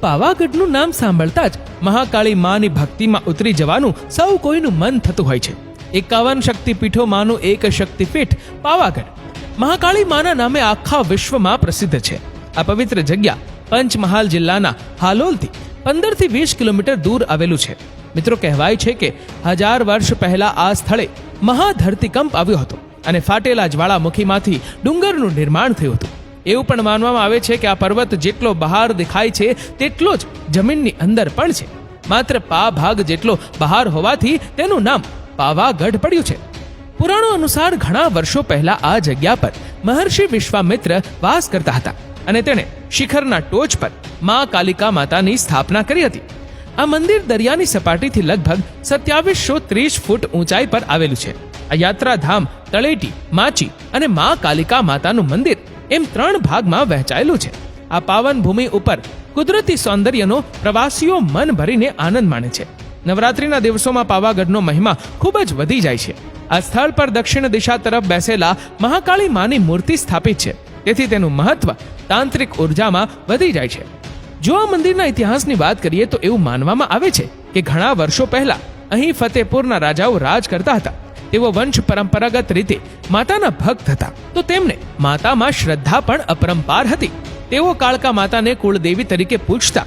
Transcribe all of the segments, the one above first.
પાવાગઢનું નામ સાંભળતા જ મહાકાળી માની ભક્તિમાં ઉતરી જવાનું સૌ કોઈનું મન થતું હોય છે. એકાવન શક્તિપીઠોમાંનું એક શક્તિપીઠ પાવાગઢ. મહાકાળી માના નામે આખા વિશ્વમાં પ્રસિદ્ધ છે. આ પવિત્ર જગ્યા પંચમહાલ જિલ્લાના હાલોલથી પંદરથી વીસ કિલોમીટર દૂર આવેલું છે. મિત્રો, કહેવાય છે કે હજાર વર્ષ પહેલા આ સ્થળે મહાધરતીકંપ આવ્યો હતો અને ફાટેલા જ્વાળામુખીમાંથી ડુંગરનું નિર્માણ થયું હતું. એવું પણ માનવામાં આવે છે કે આ પર્વત જેટલો બહાર દેખાય છે, તેટલો જ જમીનની અંદર પણ છે. માત્ર પા ભાગ જેટલો બહાર હોવાથી તેનું નામ પાવાગઢ પડ્યું છે. પુરાણો અનુસાર ઘણા વર્ષો પહેલા આ જગ્યા પર મહર્ષિ વિશ્વામિત્ર વાસ કરતા હતા અને તેણે શિખરના ટોચ પર મા કાલિકા માતાની સ્થાપના કરી હતી. આ મંદિર દરિયાની સપાટીથી લગભગ સત્યાવીસો ત્રીસ ફૂટ ઊંચાઈ પર આવેલું છે. આ યાત્રાધામ તળેટી, માચી અને મા કાલિકા માતાનું મંદિર એમ ત્રણ ભાગમાં વહેંચાયેલું છે. આ પાવન ભૂમિ ઉપર કુદરતી સૌંદર્યનો પ્રવાસીઓ મન ભરીને આનંદ માણે છે. નવરાત્રિના દિવસોમાં પાવાગઢનો મહિમા ખૂબ જ વધી જાય છે. આ સ્થળ પર દક્ષિણ દિશા તરફ બેસેલા મહાકાળી માની મૂર્તિ સ્થાપિત છે. તેથી તેનું મહત્વ તાંત્રિક ઉર્જામાં વધી જાય છે. જો આ મંદિરના ઇતિહાસની વાત કરીએ તો એવું માનવામાં આવે છે કે ઘણા વર્ષો પહેલા અહીં ફતેપુરના રાજાઓ રાજ કરતા હતા. તેઓ વંશ પરંપરાગત રીતે માતાના ભક્ત હતા. તો તેમને માતામાં શ્રદ્ધા પણ અપરંપાર હતી. તેઓ કાળકા માતાને કુળદેવી તરીકે પૂજતા.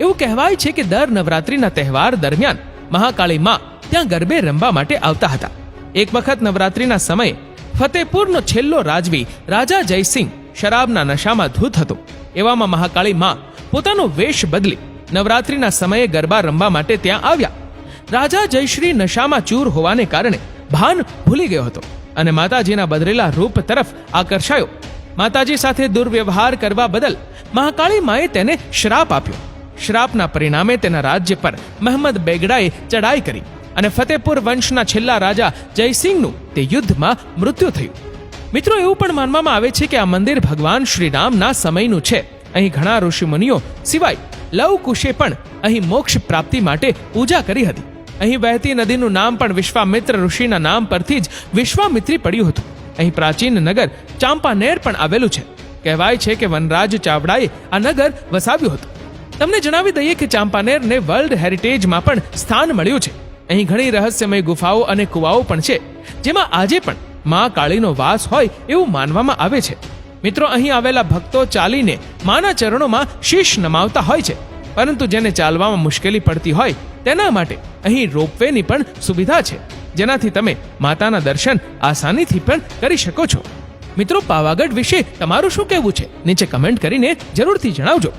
એવું કહેવાય છે કે દર નવરાત્રિના તહેવાર દરમિયાન મહાકાળી માં ત્યાં ગરબે રમવા માટે આવતા હતા. એક વખત નવરાત્રિના સમયે ફતેપુરનો છેલ્લો રાજવી રાજા જયસિંહ શરાબના નશામાં ધૂત હતો. એવામાં મહાકાળી માં પોતાનો વેશ બદલી નવરાત્રિના સમયે ગરબા રમવા માટે ત્યાં આવ્યા. રાજા જયશ્રી નશામાં ચૂર હોવાને કારણે ભાન ભૂલી ગયો હતો અને માતાજીના બદલેલા રૂપ તરફ આકર્ષાયો. માતાજી સાથે દુર્વ્યવહાર કરવા બદલ મહાકાળી માએ તેને શ્રાપ આપ્યો. શ્રાપના પરિણામે તેના રાજ્ય પર મહમદ બેગડાએ ચડાઈ કરી અને ફતેપુર વંશના છેલ્લા રાજા જયસિંહનું તે યુદ્ધમાં મૃત્યુ થયું. મિત્રો, એવું પણ માનવામાં આવે છે કે આ મંદિર ભગવાન શ્રીરામના સમયનું છે. અહીં ઘણા ઋષિમુનિઓ સિવાય લવ કુશે પણ અહીં મોક્ષ પ્રાપ્તિ માટે પૂજા કરી હતી. અહીં વહેતી નદીનું નામ પણ વિશ્વામિત્ર ઋષિના નામ પરથી જ વિશ્વામિત્રી પડ્યું હતું. અહીં પ્રાચીન નગર ચાંપાનેર પણ આવેલું છે. કહેવાય છે કે વનરાજ ચાવડાએ આ નગર વસાવ્યું હતું. તમને જણાવી દઈએ કે ચાંપાનેરને વર્લ્ડ હેરિટેજમાં પણ સ્થાન મળ્યું છે. અહીં ઘણી રહસ્યમય ગુફાઓ અને કુવાઓ પણ છે, જેમાં આજે પણ મા કાળીનો વાસ હોય એવું માનવામાં આવે છે. મિત્રો, અહીં આવેલા ભક્તો ચાલીને માના ચરણોમાં શીશ નમાવતા હોય છે, પરંતુ જેને ચાલવામાં મુશ્કેલી પડતી હોય તેના માટે અહીં રોપવેની પણ સુવિધા છે. જેનાથી તમે માતાના દર્શન આસાનીથી પણ કરી શકો છો. મિત્રો, પાવાગઢ વિશે તમારું શું કહેવું છે? નીચે કમેન્ટ કરીને જરૂરથી જણાવજો.